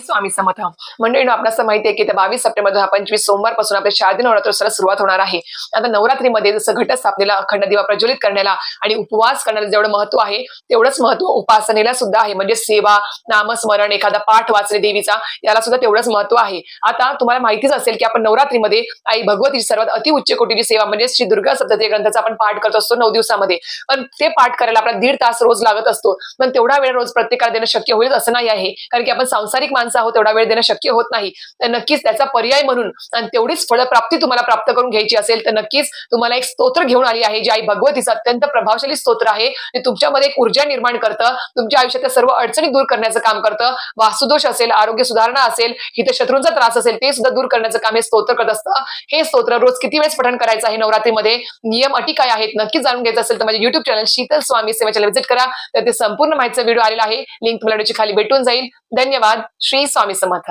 श्री स्वामी समर्थ मंडळी आपल्याला माहिती आहे की त्या बावीस सप्टेंबर दोन हजार पंचवीस सोमवारपासून आपल्या शारदी नवरात्रोत्सवाला सुरुवात होणार आहे. आता नवरात्रीमध्ये जसं घटस्थापनेला अखंड दिवा प्रज्वलित करण्याला आणि उपवास करण्याला जेवढं महत्त्व आहे तेवढंच महत्त्व उपासनेला सुद्धा आहे. म्हणजे सेवा नामस्मरण एखादा पाठ वाचणे देवीचा याला सुद्धा तेवढंच महत्त्व आहे. आता तुम्हाला माहितीच असेल की आपण नवरात्रीमध्ये आई भगवतीची सर्वात अति उच्च कोटीची सेवा म्हणजे श्री दुर्गा सप्तती ग्रंथाचा आपण पाठ करत असतो नऊ दिवसामध्ये. पण ते पाठ करायला आपला दीड तास रोज लागत असतो. पण तेवढा वेळ रोज प्रत्येकाला देणं शक्य होईल असं नाही आहे. कारण की आपण सांसारिक माणसं आहोत तेवढा वेळ देणं शक्य होत नाही. तर नक्कीच त्याचा पर्याय म्हणून आणि तेवढीच फळप्राप्ती तुम्हाला प्राप्त करून घ्यायची असेल तर नक्कीच तुम्हाला एक स्तोत्र घेऊन आली आहे जी आई भगवतीचं अत्यंत प्रभावशाली स्तोत्र आहे. जे तुमच्यामध्ये एक ऊर्जा निर्माण करतं तुमच्या आयुष्यातल्या सर्व अडचणी दूर करण्याचं काम करतं. वास्तुदोष असेल आरोग्य सुधारणा असेल हित शत्रूंचा त्रास असेल ते सुद्धा दूर करण्याचं काम हे स्तोत्र करत असतं. हे स्तोत्र रोज किती वेळेस पठण करायचं आहे नवरात्रीमध्ये? नियम अटी काय आहेत? नक्कीच जाणून घ्यायचं असेल तर माझ्या युट्यूब चॅनल शीतल स्वामी सेवेच्या व्हिजिट करा. तर ते संपूर्ण माहितीचा व्हिडिओ आलेला आहे. लिंक तुम्हाला खाली भेटून जाईल. धन्यवाद श्री स्वामी समर्थ।